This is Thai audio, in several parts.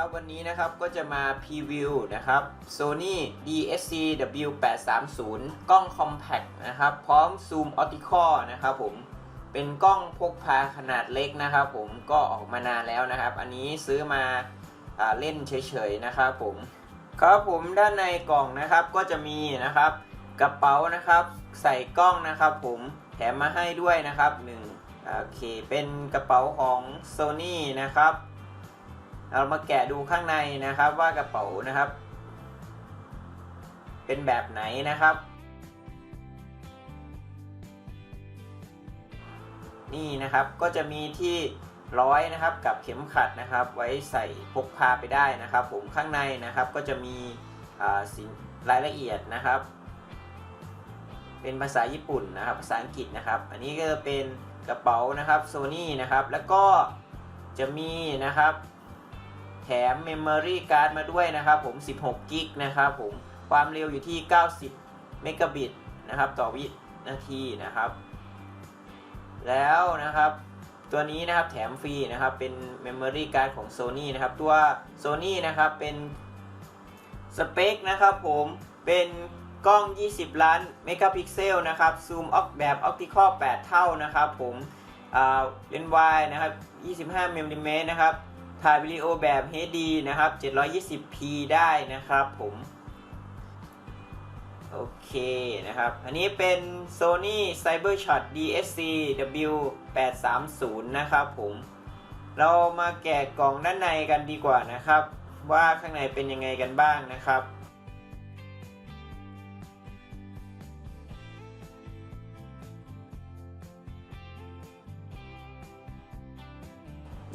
ครับวันนี้นะครับก็จะมาพรีวิวนะครับ Sony DSC W830 กล้อง Compact นะครับ พร้อมซูมออติคอนะครับผมเป็นกล้องพกพาขนาดเล็กนะครับผมก็ออกมานานแล้วนะครับ อันนี้ซื้อมาอเล่นเฉยๆนะครับผมครับผมด้านในกล่องนะครับก็จะมีนะครับ กระเป๋านะครับ ใส่กล้องนะครับ ผมแถมมาให้ด้วยนะครับหนึ่งโอเคเป็นกระเป๋าของ Sony นะครับ เรามาแกะดูข้างในนะครับว่ากระเป๋านะครับ เป็นแบบไหนนะครับ นี่นะครับก็จะมีที่ร้อยนะครับกับเข็มขัดนะครับ ไว้ใส่พกพาไปได้นะครับ ผมข้างในนะครับก็จะมีสินรายละเอียดนะครับ เป็นภาษาญี่ปุ่นนะครับ ภาษาอังกฤษนะครับ อันนี้ก็จะเป็นกระเป๋านะครับโซนี่นะครับ แล้วก็จะมีนะครับ แถม Memory Card มาด้วยนะครับผม 16กิกนะครับผม ความเร็วอยู่ที่ 90 เมกะบิตนะครับต่อวินาทีนะครับ แล้วนะครับตัวนี้นะครับแถมฟรีนะครับเป็น Memory Card ของ Sony นะครับ ตัว Sony นะครับเป็นสเปคนะครับผมเป็นกล้อง 20 ล้านเมกะพิกเซลนะครับซูมออกแบบ Optical 8เท่านะครับผมอ่าเลนส์วายนะครับ 25มิลลิเมตรนะครับ ถ่ายวิดีโอแบบ HD นะครับ 720p ได้นะครับผม โอเคนะครับ อันนี้เป็น Sony CyberShot DSC W830 นะครับผม เรามาแกะกล่องด้านในกันดีกว่านะครับ ว่าข้างในเป็นยังไงกันบ้างนะครับ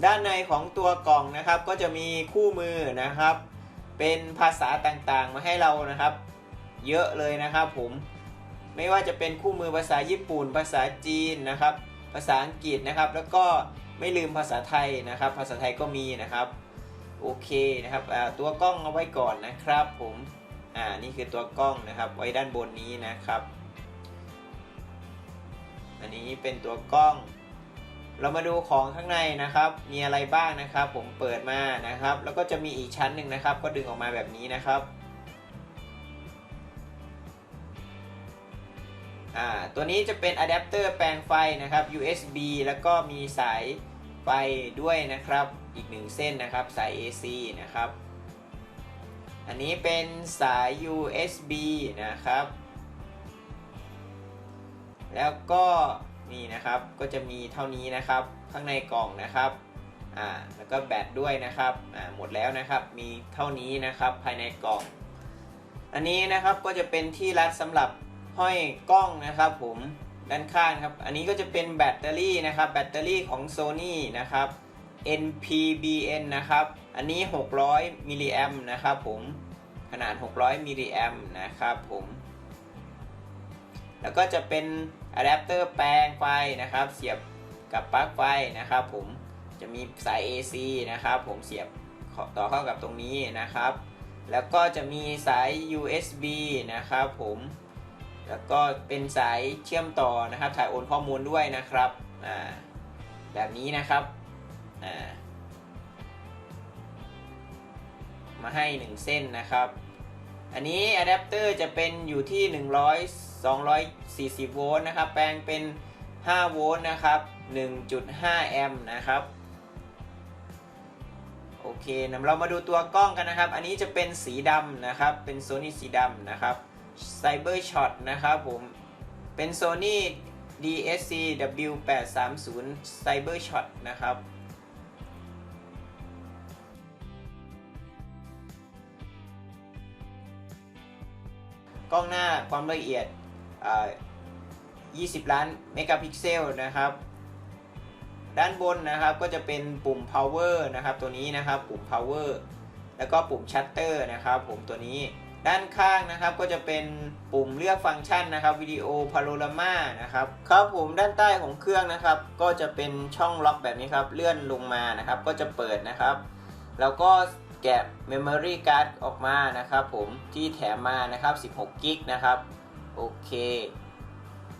ด้านในของตัวกล่องนะครับก็จะมีคู่มือนะครับ เป็นภาษาต่างๆ มาให้เรานะครับ เยอะเลยนะครับผมไม่ว่าจะเป็นคู่มือภาษาญี่ปุ่น ภาษาจีนนะครับ ภาษาอังกฤษนะครับ แล้วก็ไม่ลืมภาษาไทยนะครับ ภาษาไทยก็มีนะครับโอเคนะครับตัวกล้องเอาไว้ก่อนนะครับ ผมอ่านี่คือตัวกล้องนะครับ ไว้ด้านบนนี้นะครับ อันนี้เป็นตัวกล้อง เรามาดูของข้างในนะครับ มีอะไรบ้างนะครับ ผมเปิดมานะครับ แล้วก็จะมีอีกชั้นหนึ่งนะครับ ก็ดึงออกมาแบบนี้นะครับอ่าตัวนี้จะเป็นอะแดปเตอร์แปลงไฟนะครับ USB แล้วก็มีสายไฟด้วยนะครับ อีกหนึ่งเส้นนะครับ สาย AC นะครับ อันนี้เป็นสาย USB นะครับ แล้วก็ นี่นะครับก็จะมีเท่านี้นะครับข้างในกล่องนะครับอ่าแล้วก็แบตด้วยนะครับอ่าหมดแล้วนะครับมีเท่านี้นะครับภายในกล่อง อันนี้นะครับก็จะเป็นที่รัดสำหรับห้อยกล้องนะครับผมด้านข้างครับอันนี้ก็จะเป็นแบตเตอรี่นะครับแบตเตอรี่ของ Sony นะครับ NPBN นะครับ อันนี้ 600 มิลลิแอมนะครับผม ขนาด 600 มิลลิแอมนะครับผม แล้วก็จะเป็นอะแดปเตอร์แปลงไฟนะครับ เสียบกับปลั๊กไฟนะครับผมจะมีสาย AC นะครับ ผมเสียบต่อเข้ากับตรงนี้นะครับ แล้วก็จะมีสาย USB นะครับผมแล้วก็เป็นสายเชื่อมต่อนะครับถ่ายโอนข้อมูลด้วยนะครับแบบนี้นะครับมาให้ 1 เส้นนะครับ อันนี้อะแดปเตอร์จะเป็นอยู่ที่ 100 240 โวลต์นะครับ แปลงเป็น 5 โวลต์นะครับ 1.5 แอมป์นะครับ โอเคนะเรามาดูตัวกล้องกันนะครับ อันนี้จะเป็นสีดำนะครับ เป็น Sony สีดำนะครับ Cyber Shot นะครับผม เป็น Sony DSC W830 Cyber Shot นะครับ กล้องหน้าความละเอียด 20 ล้านเมกะพิกเซลนะครับ ด้านบนนะครับก็จะเป็นปุ่ม power นะครับ ตัวนี้นะครับปุ่ม power แล้วก็ปุ่ม shutter นะครับ ผมตัวนี้ด้านข้างนะครับก็จะเป็นปุ่มเลือกฟังก์ชันนะครับวิดีโอพาโ o รามานะครับครับผมด้านใต้ของเครื่องนะครับ ก็จะเป็นช่องล็อกแบบนี้ครับเลื่อนลงมานะครับ ก็จะเปิดนะครับ แล้วก็ แกะ Memory Card ออกมานะครับผมที่แถมมานะครับ16กิกนะครับโอเค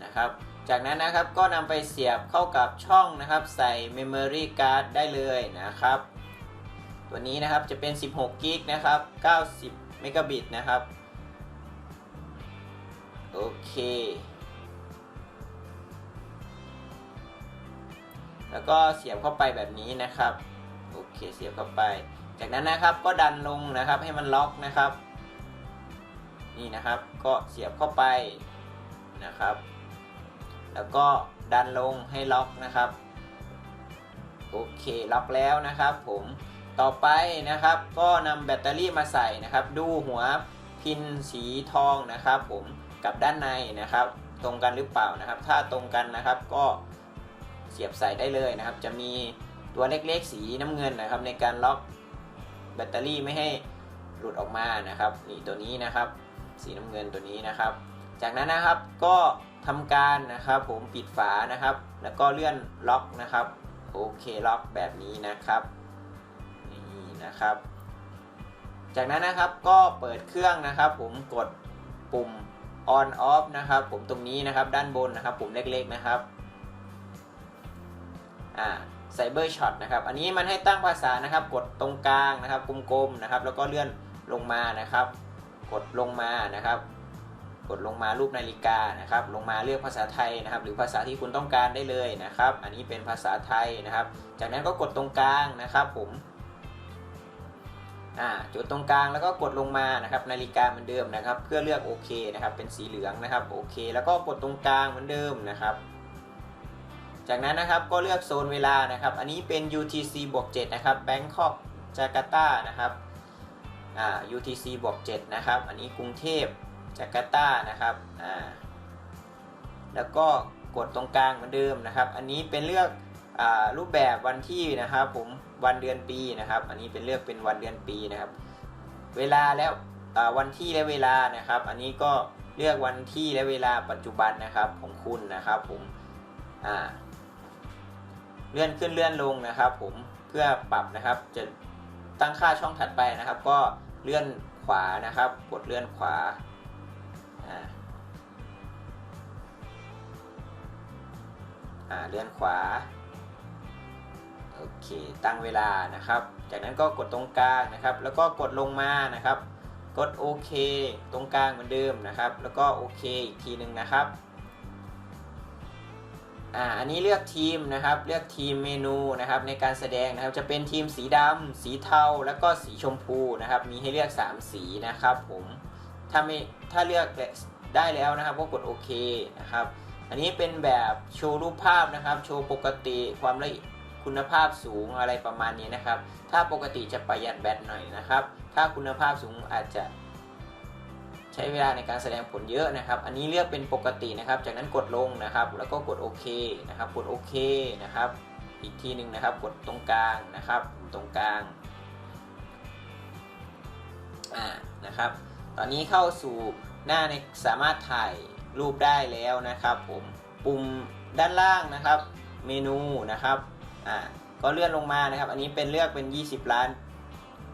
นะครับจากนั้นนะครับก็นำไปเสียบเข้ากับช่องนะครับใส่ Memory Card ได้เลยนะครับ ตัวนี้นะครับจะเป็น 16กิกนะครับ90เมกะบิตนะครับโอเคแล้วก็เสียบเข้าไปแบบนี้นะครับ โอเค เสียบเข้าไป จากนั้นนะครับก็ดันลงนะครับให้มันล็อกนะครับ นี่นะครับก็เสียบเข้าไปนะครับ แล้วก็ดันลงให้ล็อกนะครับ โอเคล็อกแล้วนะครับ ผมต่อไปนะครับ ก็นำแบตเตอรี่มาใส่นะครับ ดูหัวพินสีทองนะครับ ผมกับด้านในนะครับ ตรงกันหรือเปล่านะครับ ถ้าตรงกันนะครับก็เสียบใส่ได้เลยนะครับ จะมีตัวเล็กๆสีน้ำเงินนะครับ ในการล็อก ตเตอรี่ไม่ให้หลุดออกมานะครับนี่ตัวนี้นะครับ สีน้ำเงินตัวนี้นะครับ จากนั้นนะครับก็ทำการนะครับ ผมปิดฝานะครับ แล้วก็เลื่อนล็อกนะครับโอเคล็อกแบบนี้นะครับนี่นะครับ จากนั้นนะครับก็เปิดเครื่องนะครับ ผมกดปุ่ม on off นะครับ ผมตรงนี้นะครับด้านบนนะครับ ปุ่มเล็กๆนะครับอ่า Cyber Shot นะครับอันนี้มันให้ตั้งภาษานะครับ กดตรงกลางนะครับกลมๆนะครับ แล้วก็เลื่อนลงมานะครับ กดลงมานะครับ กดลงมารูปนาฬิกานะครับ ลงมาเลือกภาษาไทยนะครับ หรือภาษาที่คุณต้องการได้เลยนะครับ อันนี้เป็นภาษาไทยนะครับ จากนั้นก็กดตรงกลางนะครับ ผมอ่าจุดตรงกลางแล้วก็กดลงมานะครับนาฬิกาเหมือนเดิมนะครับ เพื่อเลือกโอเคนะครับ เป็นสีเหลืองนะครับโอเค แล้วก็กดตรงกลางเหมือนเดิมนะครับ จากนั้นนะครับก็เลือกโซนเวลานะครับ อันนี้เป็น UTC บวก7นะครับ Bangkok Jakarta นะครับอ่า UTC บวก7นะครับ อันนี้กรุงเทพจาการ์ตานะครับอ่าแล้วก็กดตรงกลางเหมือนเดิมนะครับ อันนี้เป็นเลือกอ่ารูปแบบวันที่นะครับ ผมวันเดือนปีนะครับ อันนี้เป็นเลือกเป็นวันเดือนปีนะครับ เวลาแล้ววันที่และเวลานะครับ อันนี้ก็เลือกวันที่และเวลาปัจจุบันนะครับของคุณนะครับผมอ่า เลื่อนขึ้นเลื่อนลงนะครับผมเพื่อปรับนะครับจะตั้งค่าช่องถัดไปนะครับ ก็เลื่อนขวานะครับ กดเลื่อนขวาอ่าเลื่อนขวาโอเคตั้งเวลานะครับ จากนั้นก็กดตรงกลางนะครับ แล้วก็กดลงมานะครับ กดโอเคตรงกลางเหมือนเดิมนะครับ แล้วก็โอเคอีกทีหนึ่งนะครับ อ่าอันนี้เลือกทีมนะครับ เลือกทีมเมนูนะครับในการแสดงนะครับจะเป็นทีมสีดำสีเทาแล้วก็สีชมพูนะครับ มีให้เลือก 3 สีนะครับผมถ้าไม่ถ้าเลือกได้แล้วนะครับก็กดโอเคนะครับ อันนี้เป็นแบบโชว์รูปภาพนะครับ โชว์ปกติความละคุณภาพสูงอะไรประมาณนี้นะครับ ถ้าปกติจะประหยัดแบตหน่อยนะครับ ถ้าคุณภาพสูงอาจจะ ใช้เวลาในการแสดงผลเยอะนะครับ อันนี้เลือกเป็นปกตินะครับ จากนั้นกดลงนะครับ แล้วก็กดโอเคนะครับ กดโอเคนะครับ อีกทีหนึ่งนะครับ กดตรงกลางนะครับ ตรงกลาง อ่า นะครับ ตอนนี้เข้าสู่หน้าในสามารถถ่ายรูปได้แล้วนะครับ ผม ปุ่มด้านล่างนะครับ เมนูนะครับ อ่า ก็เลื่อนลงมานะครับ อันนี้เป็นเลือกเป็น 20 ล้าน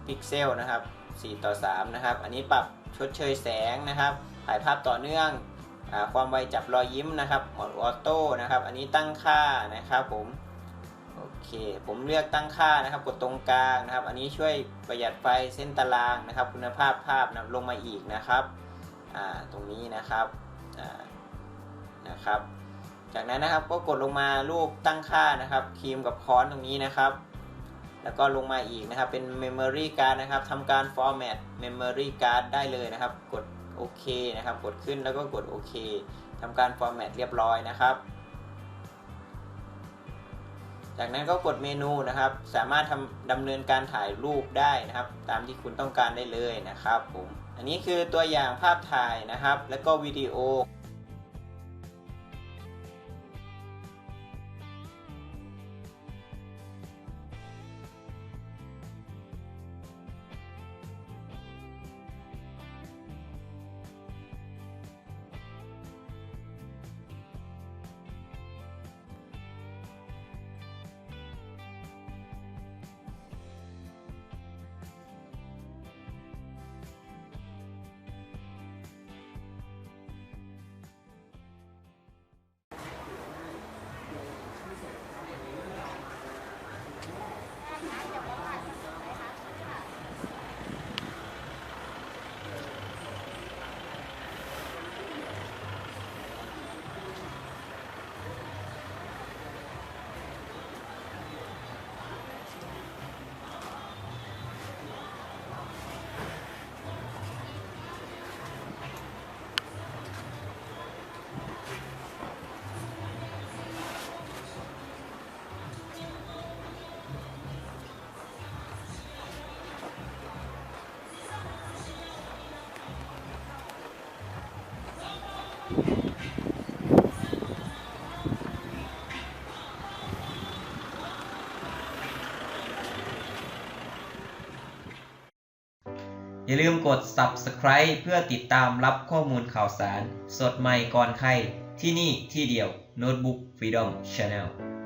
พิกเซลนะครับ 4 ต่อ 3 นะครับ อันนี้ปรับ ชดเชยแสงนะครับ ถ่ายภาพต่อเนื่องอความไวจับรอยยิ้มนะครับโหมดออโต้นะครับ อันนี้ตั้งค่านะครับผมโอเค ผมเลือกตั้งค่านะครับ กดตรงกลางนะครับ อันนี้ช่วยประหยัดไฟเส้นตารางนะครับ คุณภาพภาพนะลงมาอีกนะครับตรงนี้นะครับนะครับ จากนั้นนะครับก็กดลงมารูปตั้งค่านะครับครีมกับค้อนตรงนี้นะครับ แล้วก็ลงมาอีกนะครับ เป็น Memory Card นะครับทำการ Format Memory Card ได้เลยนะครับ กดโอเคนะครับ กดขึ้นแล้วก็กดโอเคทำการ Format เรียบร้อยนะครับ จากนั้นก็กดเมนูนะครับ สามารถทำดำเนินการถ่ายรูปได้นะครับ ตามที่คุณต้องการได้เลยนะครับผม อันนี้คือตัวอย่างภาพถ่ายนะครับ แล้วก็วิดีโอ อย่าลืมกด subscribe เพื่อติดตามรับข้อมูลข่าวสาร สดใหม่ก่อนใคร ที่นี่ที่เดียว Notebook Freedom Channel